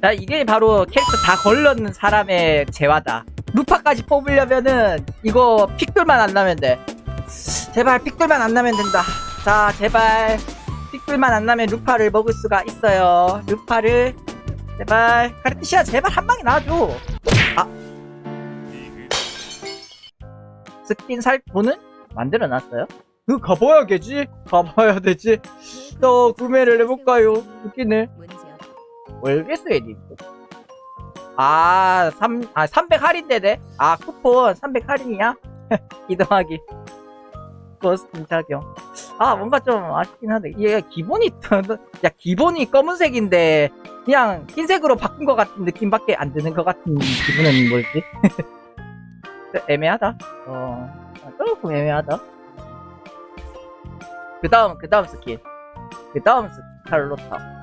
자, 이게 바로 캐릭터 다 걸러는 사람의 재화다. 루파까지 뽑으려면은 이거 픽들만 안 나면 돼. 제발 픽들만 안 나면 된다. 자, 제발 픽들만 안 나면 루파를 먹을 수가 있어요. 루파를 제발 카르티시아 제발 한 방에 놔줘. 아, 스킨 살 돈은 만들어 놨어요? 그 가봐야 겠지? 가봐야 되지. 또 구매를 해볼까요? 스킨을. 월계수에 있고. 아, 3, 아, 300 할인되네? 아, 쿠폰 300 할인이야? 이동하기. 버스팅 착용. 아, 뭔가 좀 아쉽긴 한데. 얘 기본이, 야, 기본이 검은색인데, 그냥 흰색으로 바꾼 것 같은 느낌밖에 안 드는 것 같은 기분은 뭐지? 애매하다. 어, 아, 조금 애매하다. 그 다음, 그 다음 스킨. 그 다음 스킨, 칼로타.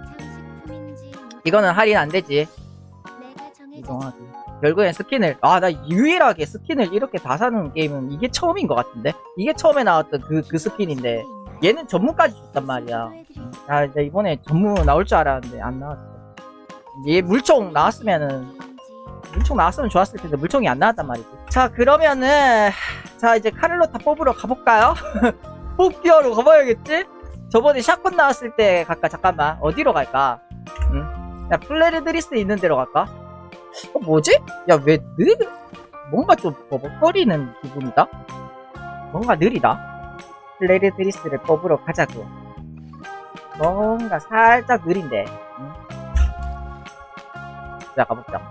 이거는 할인 안 되지. 이동하기. 결국엔 스킨을, 아, 나 유일하게 스킨을 이렇게 다 사는 게임은 이게 처음인 것 같은데? 이게 처음에 나왔던 그, 그 스킨인데, 얘는 전문까지 줬단 말이야. 아, 이제 이번에 전문 나올 줄 알았는데, 안 나왔어. 얘 물총 나왔으면은, 물총 나왔으면 좋았을 텐데, 물총이 안 나왔단 말이지. 자, 그러면은, 자, 이제 카를로타 뽑으러 가볼까요? 뽑기하러 가봐야겠지? 저번에 샷건 나왔을 때 갈까? 잠깐만. 어디로 갈까? 응? 야, 플레르드리스 있는 데로 갈까? 어, 뭐지? 야, 왜 느, 뭔가 좀 버벅거리는 기분이다? 뭔가 느리다? 플레르드리스를 뽑으러 가자고. 뭔가 살짝 느린데. 응? 자, 가보자.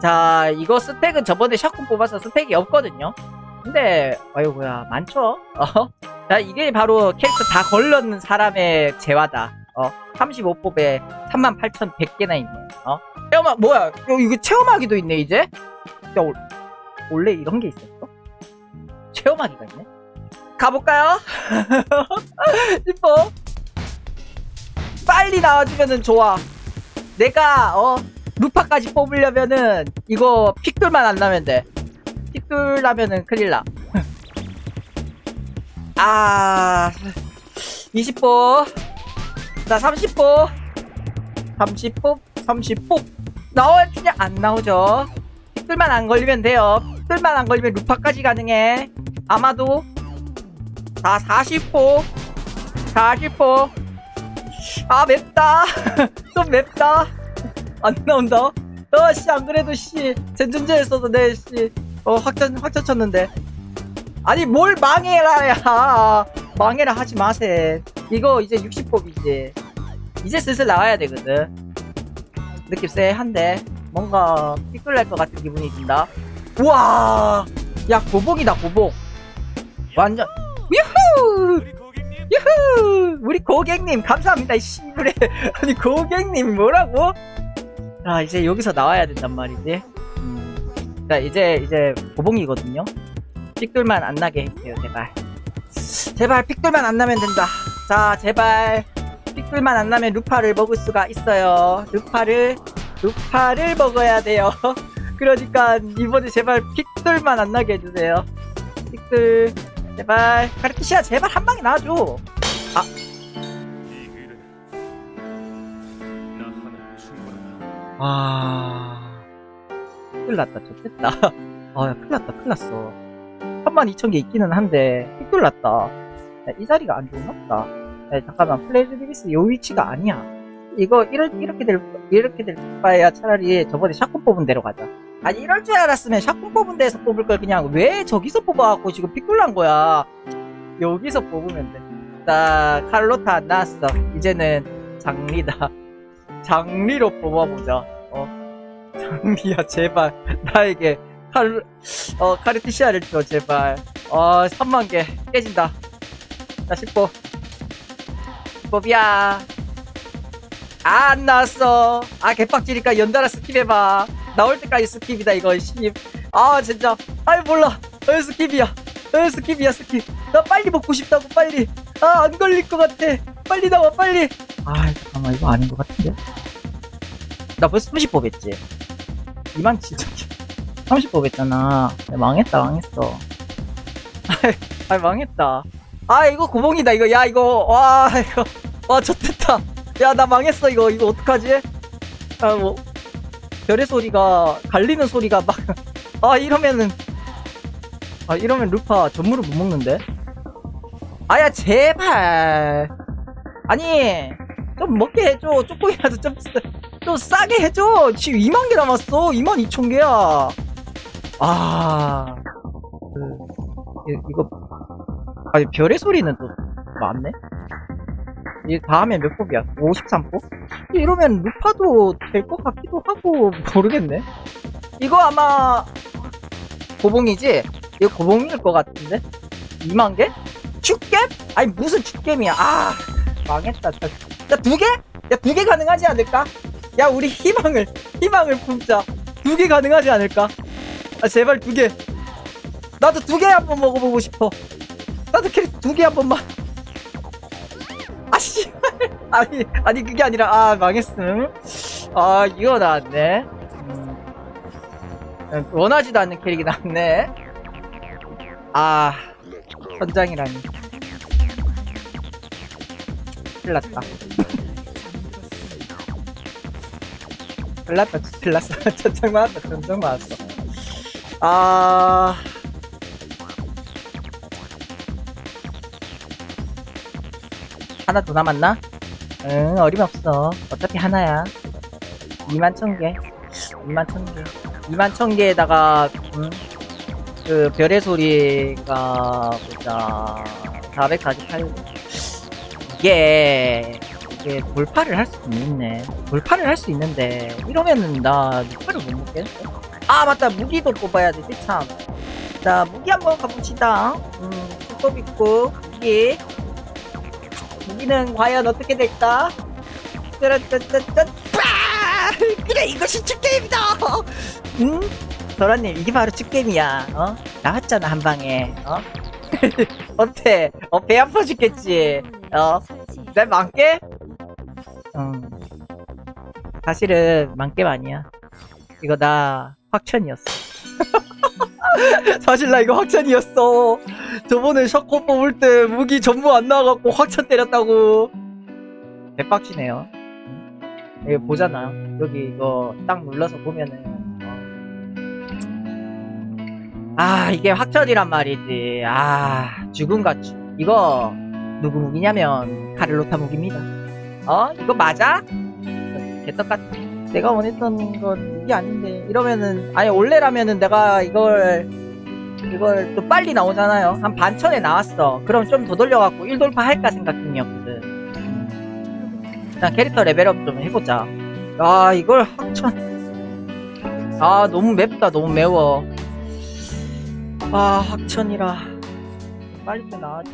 자, 이거 스택은 저번에 샷건 뽑아서 스택이 없거든요? 근데, 아이고야, 많죠? 어? 자, 이게 바로 캐릭터 다 걸러는 사람의 재화다. 어? 35뽑에 38,100개나 있네. 어? 체험학, 뭐야? 야, 이거 체험하기도 있네, 이제? 야, 올- 원래 이런 게 있었어? 체험하기가 있네? 가볼까요? 싶어. 빨리 나와주면은 좋아. 내가, 어, 루파까지 뽑으려면은, 이거 픽돌만 안 나면 돼. 픽돌 나면은 큰일 나. 아, 20보. 자, 30보. 30보, 30보. 나와주냐? 안 나오죠. 픽돌만 안 걸리면 돼요. 픽돌만 안 걸리면 루파까지 가능해. 아마도. 자, 40호. 40호. 아, 맵다. 좀 맵다. 안 나온다. 어, 씨, 안 그래도, 씨. 젠전제였어도 내, 씨. 어, 확전, 확전 쳤는데. 아니, 뭘 망해라, 야. 망해라 하지 마세. 이거 이제 60법이지. 이제 슬슬 나와야 되거든. 느낌 쎄한데. 뭔가 삐뚤날 것 같은 기분이 든다. 우와! 야, 고봉이다, 고봉. 완전, 유후! 유후! 우리 고객님, 감사합니다, 이 씨부레. 아니, 고객님, 뭐라고? 자, 이제 여기서 나와야 된단 말이지. 음. 자, 이제, 이제, 고봉이거든요. 픽돌만 안 나게 해주세요, 제발. 제발 픽돌만 안 나면 된다. 자, 제발. 픽돌만 안 나면 루파를 먹을 수가 있어요. 루파를, 루파를 먹어야 돼요. 그러니까, 이번에 제발 픽돌만 안 나게 해주세요. 픽돌, 제발. 카르티시아, 제발 한 방에 놔줘. 아. 큰일 났다, 좋겠다. 아, 야, 큰일 났다, 큰일 났어. 32,000개 있기는 한데, 났다. 야, 이 자리가 안 좋나 보다. 야, 잠깐만, 플레이즈비리스 요 위치가 아니야. 이거, 이럴, 이렇게 될, 이렇게 될 바에야 차라리 저번에 샷건 뽑은 데로 가자. 아니, 이럴 줄 알았으면 샷건 뽑은 데에서 뽑을 걸 그냥 왜 저기서 뽑아갖고 지금 픽돌 난 거야. 여기서 뽑으면 돼. 자, 칼로타 안 나왔어. 이제는 장리다. 장리로 뽑아보자. 어. 장리야, 제발. 나에게 칼, 어, 카르티시아를 줘, 제발. 어, 3만개. 깨진다. 자, 10 보. 10법이야. 아, 안 나왔어. 아, 개빡치니까 연달아 스킵해봐. 나올 때까지 스킵이다, 이거, 씨. 아, 진짜. 아이, 몰라. 어, 스킵이야. 어, 스킵이야, 스킵. 나 빨리 먹고 싶다고, 빨리. 아, 안 걸릴 것 같아. 빨리 나와, 빨리. 아, 잠깐만, 이거 아닌 것 같은데? 나 벌써 30법 했지? 2만 7천 30법 했잖아. 야, 망했다, 망했어. 아, 망했다. 아, 이거 구멍이다, 이거. 야, 이거. 와, 이거. 와, 좋됐다. 야, 나 망했어, 이거. 이거 어떡하지? 아, 뭐, 별의 소리가, 갈리는 소리가 막, 아, 이러면은, 아, 이러면 루파 전무를 못 먹는데? 아야, 제발. 아니, 좀 먹게 해줘. 조금이라도 좀, 싸- 좀 싸게 해줘. 지금 2만 개 남았어. 2만 2천 개야. 아, 그, 이- 이거, 아니, 별의 소리는 또 많네? 이 다음에 몇 뽑이야? 53뽑? 이러면 루파도 될 것 같기도 하고 모르겠네. 이거 아마 고봉이지? 이거 고봉일 것 같은데? 2만 개? 축겜? 아니 무슨 축겜이야? 아 망했다. 야두 개? 야 두 개 가능하지 않을까? 야 우리 희망을 희망을 품자. 두 개 가능하지 않을까? 아 제발 두 개. 나도 두 개 한번 먹어보고 싶어. 나도 캐릭터 두 개 한 번만. 아씨. 아니, 아니, 그게 아니라, 아, 망했음. 아, 이거 나왔네. 음, 원하지도 않는 캐릭이 나왔네. 아, 현장이라니. 큰일 났다. 큰일 났다, 큰일 났어. 전장 맞았다, 전장 맞았어. 아, 하나 더 남았나? 응, 어림없어. 어차피 하나야. 2만 천 개. 2만 천 개. 2만 천 개에다가, 음, 그, 별의 소리가, 보자. 448. 이게, 이게 돌파를 할 수 있네. 돌파를 할 수 있는데, 이러면은 나 루파를 못 먹겠어. 아, 맞다. 무기도 뽑아야 되지, 참. 자, 무기 한번 가봅시다. 음, 수법 있고, 무기. 무기는 과연 어떻게 될까? 빠! 그래 이것이 축게임이다. 응? 도라님 이게 바로 축게임이야. 어? 나왔잖아 한 방에. 어? 어때? 어 배 아파 죽겠지. 어? 내 만개? 응. 사실은 만개 아니야. 이거 나 확천이었어. 사실 나 이거 확천이었어. 저번에 셔코 뽑을 때 무기 전부 안 나와갖고 확천 때렸다고. 대박치네요. 여기 보잖아. 여기 이거 딱 눌러서 보면은. 어. 아, 이게 확천이란 말이지. 아, 죽은 가축. 이거 누구 무기냐면 카를로타 무기입니다. 어? 이거 맞아? 개떡같 내가 원했던 건 무기 아닌데 이러면은 아니 원래라면은 내가 이걸 이걸 또 빨리 나오잖아요. 한 반천에 나왔어. 그럼 좀 더 돌려갖고 1돌파 할까 생각 중이었거든. 음. 일단 캐릭터 레벨업 좀 해보자. 아, 이걸 학천. 아, 너무 맵다. 너무 매워. 아, 학천이라. 빨리 좀 나와줘.